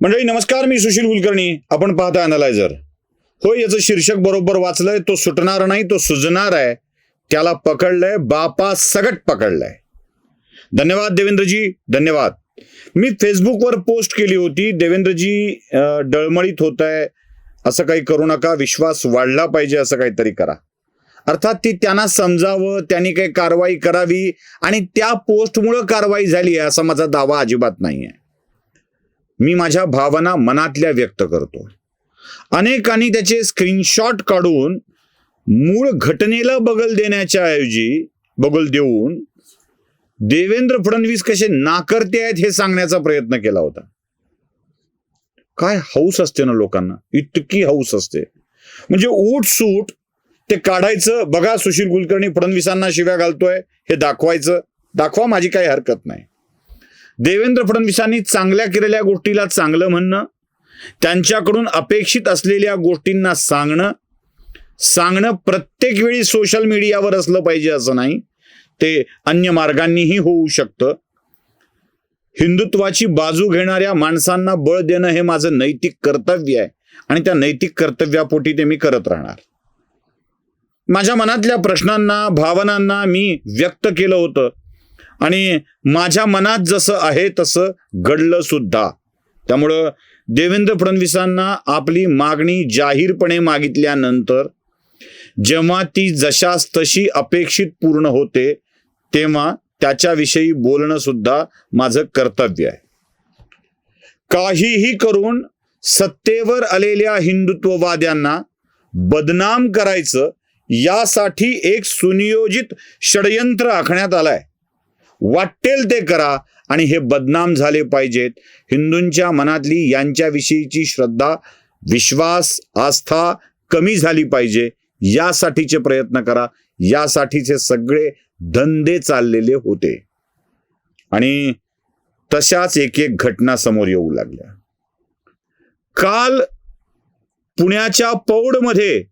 मंडळी नमस्कार मी सुशील कुलकर्णी. आपण पाहता अनालायझर होय याचं शीर्षक बरोबर वाचलंय तो सुटणार नाही तो सुजणार आहे. त्याला पकडलंय बापा सगट पकडलंय. धन्यवाद देवेंद्रजी धन्यवाद. मी फेसबुकवर पोस्ट केली होती देवेंद्रजी डळमळीत होत आहे असं काही करू नका विश्वास वाढला पाहिजे असं काहीतरी करा. अर्थात ती त्यांना समजावं त्यांनी काही कारवाई करावी आणि त्या पोस्टमुळं कारवाई झाली आहे असा माझा दावा अजिबात नाही आहे मी माझ्या भावना मनातल्या व्यक्त करतो. अनेकांनी त्याचे स्क्रीनशॉट काढून मूळ घटनेला बगल देण्याच्या ऐवजी बगल देऊन देवेंद्र फडणवीस कसे नाकर्ते आहेत हे सांगण्याचा प्रयत्न केला होता. काय हौस असते ना लोकांना? इतकी हौस असते. म्हणजे ऊट सूट ते काढायचं बघा सुशील कुलकर्णी फडणवीसांना शिव्या घालतोय हे दाखवायचं. दाखवा माझी काही हरकत नाही. देवेंद्र फडणवीसांनी चांगल्या केलेल्या गोष्टीला चांगलं म्हणणं त्यांच्याकडून अपेक्षित असलेल्या गोष्टींना सांगणं सांगणं प्रत्येक वेळी सोशल मीडियावर असलं पाहिजे असं नाही. ते अन्य मार्गांनीही होऊ शकतं. हिंदुत्वाची बाजू घेणाऱ्या माणसांना बळ देणं हे माझं नैतिक कर्तव्य आहे आणि त्या नैतिक कर्तव्यापोटी ते मी करत राहणार. माझ्या मनातल्या प्रश्नांना भावनांना मी व्यक्त केलं होतं. आणि माझ्या मनात जसं आहे तसं घडलं सुद्धा. त्यामुळं देवेंद्र फडणवीसांना आपली मागणी जाहीरपणे मागितल्यानंतर जेव्हा ती जशास तशी अपेक्षित पूर्ण होते तेव्हा त्याच्याविषयी बोलणं सुद्धा माझं कर्तव्य आहे. काहीही करून सत्तेवर आलेल्या हिंदुत्ववाद्यांना बदनाम करायचं यासाठी एक सुनियोजित षडयंत्र आखण्यात आलंय. वाटेल ते करा आणि हे बदनाम झाले पाहिजेत. हिंदूंच्या मनातली यांच्याविषयीची श्रद्धा विश्वास आस्था कमी झाली पाहिजे. यासाठीचे प्रयत्न करा. यासाठीचे सगळे धंदे चाललेले होते. आणि तशाच एक एक घटना समोर येऊ लागल्या. काल पुण्याच्या पौडमध्ये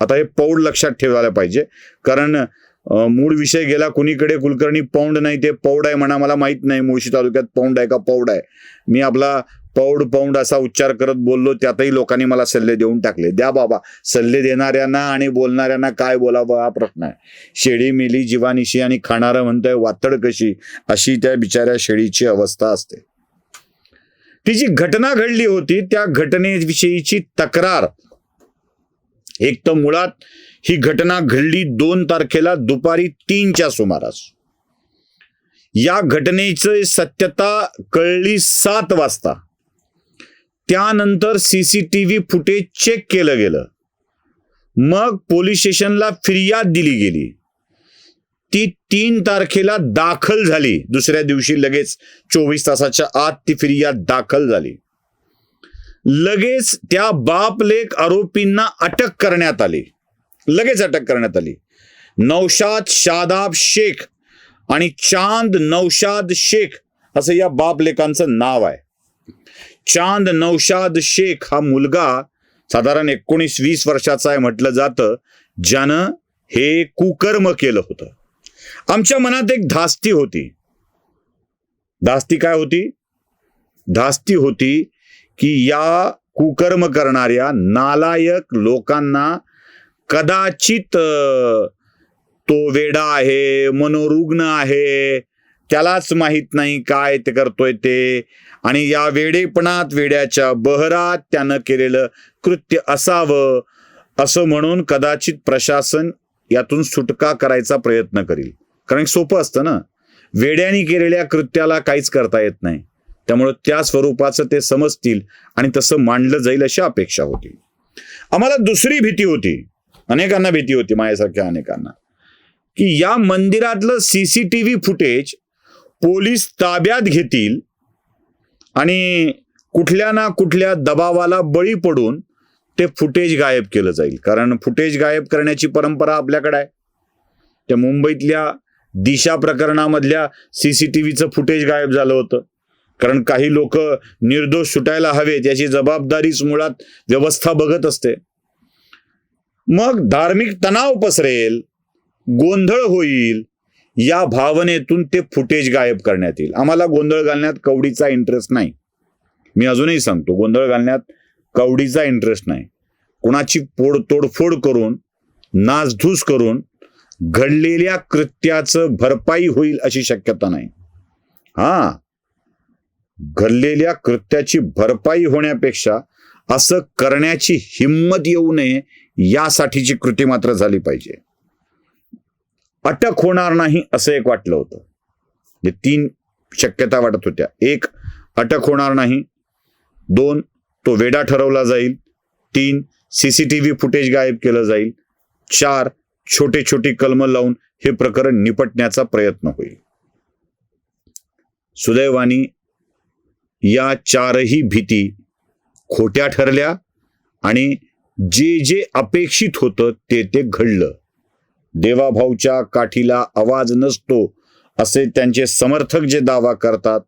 आता हे पौड लक्षात ठेवायला पाहिजे कारण मूळ विषय गेला कुणीकडे कुलकर्णी पौंड नाही ते पौड आहे म्हणा मला माहीत नाही. मुळशी तालुक्यात पौंड आहे का? पौड आहे. मी आपला पौड पौंड असा उच्चार करत बोललो त्यातही लोकांनी मला सल्ले देऊन टाकले. द्या बाबा सल्ले देणाऱ्यांना आणि बोलणाऱ्यांना काय बोलावं हा प्रश्न आहे. शेळी मिली जीवानिशी आणि खाणारं म्हणतोय वातड कशी? अशी त्या बिचाऱ्या शेळीची अवस्था असते. ती जी घटना घडली होती त्या घटनेविषयीची तक्रार एक तर मुळात ही घटना घडली दोन तारखेला दुपारी तीनच्या सुमारास. या घटनेची सत्यता कळली सात वाजता. त्यानंतर सीसीटीव्ही फुटेज चेक केलं गेलं. मग पोलीस स्टेशनला फिर्याद दिली गेली. ती तीन तारखेला दाखल झाली. दुसऱ्या दिवशी लगेच चोवीस तासाच्या आत ती फिर्याद दाखल झाली. लगेच त्या बापलेख आरोपींना अटक करण्यात आली. लगेच अटक करण्यात आली. नौशाद शादाब शेख आणि चांद नौशाद शेख असं या बाप लेखांचं नाव आहे. चांद नौशाद शेख हा मुलगा साधारण एकोणीस वीस वर्षाचा आहे म्हटलं जातं ज्यानं हे कुकर्म केलं होतं. आमच्या मनात एक धास्ती होती. धास्ती काय होती? धास्ती होती की या कुकर्म करणाऱ्या नालायक लोकांना कदाचित तो वेडा आहे मनोरुग्ण आहे त्यालाच माहीत नाही काय ते करतोय ते. आणि या वेडेपणात वेड्याच्या बहरात त्यानं केलेलं कृत्य असावं असं म्हणून कदाचित प्रशासन यातून सुटका करायचा प्रयत्न करील. कारण सोपं असतं ना. वेड्याने केलेल्या कृत्याला काहीच करता येत नाही. त्यामुळे त्या स्वरूपाचं ते समजतील आणि तसं मांडलं जाईल अशी अपेक्षा होती. आम्हाला दुसरी भीती होती. अनेकांना भीती होती माझ्यासारख्या अनेकांना. की या मंदिरातलं सीसीटीव्ही फुटेज पोलीस ताब्यात घेतील आणि कुठल्या ना कुठल्या दबावाला बळी पडून ते फुटेज गायब केलं जाईल. कारण फुटेज गायब करण्याची परंपरा आपल्याकडे आहे. त्या मुंबईतल्या दिशा प्रकरणामधल्या सीसीटीव्हीचं फुटेज गायब झालं होतं. कारण काही लोक निर्दोष सुटायला हवेत याची जबाबदारीच मुळात व्यवस्था बघत असते. मग धार्मिक तणाव पसरेल गोंधळ होईल या भावनेतून ते फुटेज गायब करण्यात येईल. आम्हाला गोंधळ घालण्यात कवडीचा इंटरेस्ट नाही. मी अजूनही सांगतो गोंधळ घालण्यात कवडीचा इंटरेस्ट नाही. कुणाची पोड तोडफोड करून नासधूस करून घडलेल्या कृत्याचं भरपाई होईल अशी शक्यता नाही. हा घडलेल्या कृत्याची भरपाई होण्यापेक्षा असं करण्याची हिंमत येऊ नये यासाठीची कृती मात्र झाली पाहिजे. अटक होणार नाही असं एक वाटलं होतं. म्हणजे तीन शक्यता वाटत होत्या. एक अटक होणार नाही. दोन तो वेडा ठरवला जाईल. तीन सीसीटीव्ही फुटेज गायब केलं जाईल. चार छोटे छोटी कलम लावून हे प्रकरण निपटण्याचा प्रयत्न होईल. सुदैवानी या चारही भीती खोट्या ठरल्या आणि जे जे अपेक्षित होतं ते ते घडलं. देवाभाऊच्या काठीला आवाज नसतो असे त्यांचे समर्थक जे दावा करतात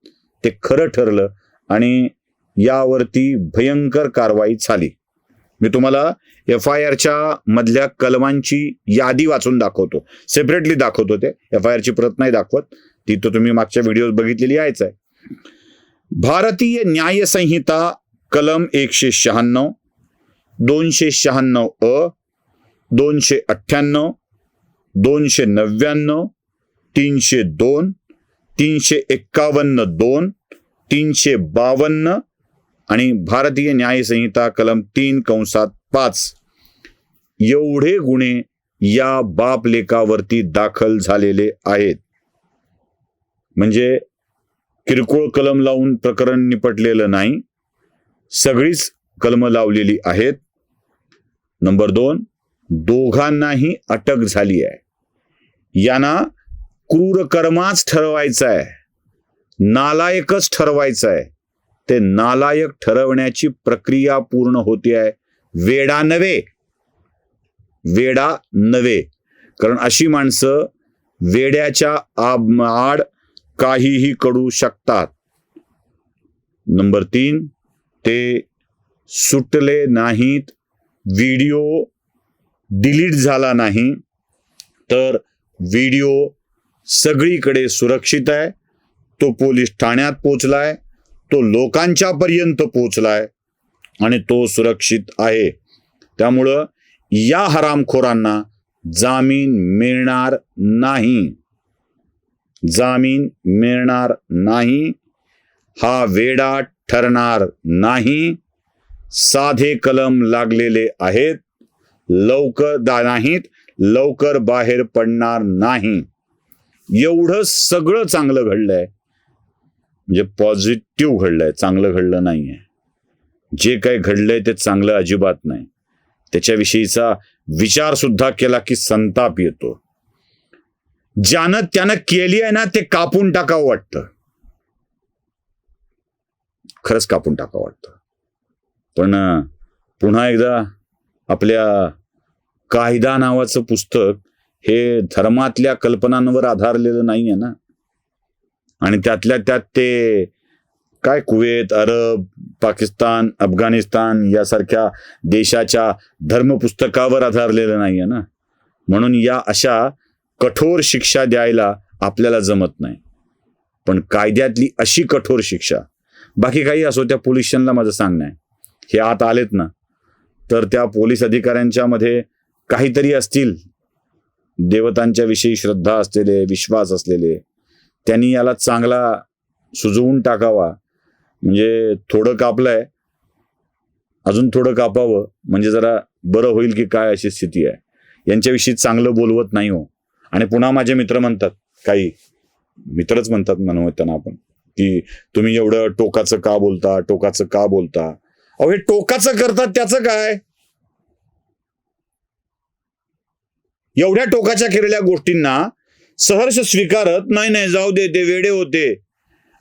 ते खरं ठरलं आणि यावरती भयंकर कारवाई झाली. मी तुम्हाला एफ आय आरच्या मधल्या कलमांची यादी वाचून दाखवतो. सेपरेटली दाखवतो ते. एफ आय आरची प्रत नाही दाखवत. ती तर तुम्ही मागच्या व्हिडिओ बघितलेली आहेच आहे. भारतीय न्याय संहिता कलम एकशे शहाण्णव दोनशे शहाण्णव अ दोनशे अठ्ठ्याण्णव दोनशे नव्याण्णव तीनशे दोन तीनशे एक्कावन्न दोन तीनशे बावन्न आणि भारतीय न्याय संहिता कलम तीन कंसात पाच. एवढे गुन्हे या बाप लेखावरती दाखल झालेले आहेत. म्हणजे किरकोळ कलम लावून प्रकरण निपटलेलं नाही. सगळीच कलम लावलेली आहेत. नंबर दोन दोघांनाही अटक झाली आहे. यांना क्रूर कर्माच ठरवायचा आहे नालायकच ठरवायचं आहे ते नालायक ठरवण्याची प्रक्रिया पूर्ण होते आहे. वेडा नव्हे. वेडा नव्हे. कारण अशी माणसं वेड्याच्या आब आड काहीही करू शकतात. नंबर तीन ते सुटले नाहीत. व्हिडिओ डिलीट झाला नाही. तर व्हिडिओ सगळीकडे सुरक्षित आहे. तो पोलीस ठाण्यात पोचलाय तो लोकांच्या पर्यंत पोचलाय आणि तो सुरक्षित आहे. त्यामुळं या हरामखोरांना जामीन मिळणार नाही. जामीन मिळणार नाही. हा वेडा ठरणार नाही. साधे कलम लागलेले आहेत. लवकर दा नाहीत. लवकर बाहेर पडणार नाही. एवढं सगळं चांगलं घडलंय. म्हणजे पॉझिटिव्ह घडलंय. चांगलं घडलं नाहीये. जे काही घडलंय ते चांगलं अजिबात नाही. त्याच्याविषयीचा विचार सुद्धा केला की संताप येतो. ज्यानं त्यानं केली आहे ना ते कापून टाकावं वाटतं. खरंच कापून टाकावं वाटतं. पण पुन्हा एकदा आपल्या कायदा नावाचं पुस्तक हे धर्मातल्या कल्पनांवर आधारलेलं नाही आहे ना. आणि त्यातल्या त्यात ते काय कुवेत अरब पाकिस्तान अफगाणिस्तान यासारख्या देशाच्या धर्मपुस्तकावर आधारलेलं नाही आहे ना. म्हणून या अशा कठोर शिक्षा द्यायला आपल्याला जमत नाही. पण कायद्यातली अशी कठोर शिक्षा बाकी काही असो त्या पोलीस माझं सांगणं आहे. हे आत आलेत ना तर त्या पोलीस अधिकाऱ्यांच्या मध्ये काहीतरी असतील. देवतांच्या विषयी श्रद्धा असलेले विश्वास असलेले त्यांनी याला चांगला सुजवून टाकावा. म्हणजे थोडं कापलंय. अजून थोडं कापावं. म्हणजे जरा बरं होईल की काय अशी स्थिती आहे. यांच्याविषयी चांगलं बोलवत नाही हो. आणि पुन्हा माझे मित्र म्हणतात काही मित्रच म्हणतात म्हणूया त्यांना आपण की तुम्ही एवढं टोकाचं का बोलता टोकाचं का बोलता? अहो हे टोकाचं करतात त्याचं काय? एवढ्या टोकाच्या केलेल्या गोष्टींना सहर्ष स्वीकारत नाही नाही जाऊ दे ते वेडे होते.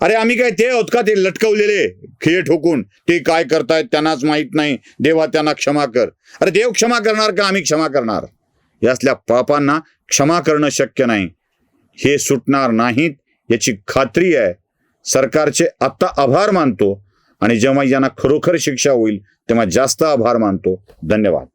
अरे आम्ही काय ते आहोत का? ते लटकवलेले खेळ ठोकून ते काय करतायत त्यांनाच माहीत नाही देवा त्यांना क्षमा कर. अरे देव क्षमा करणार का? आम्ही क्षमा करणार. यासल्या पापांना क्षमा करणं शक्य नाही. हे सुटणार नाहीत याची खात्री आहे. सरकारचे आत्ता आभार मानतो आणि जेव्हा यांना खरोखर शिक्षा होईल तेव्हा जास्त आभार मानतो. धन्यवाद.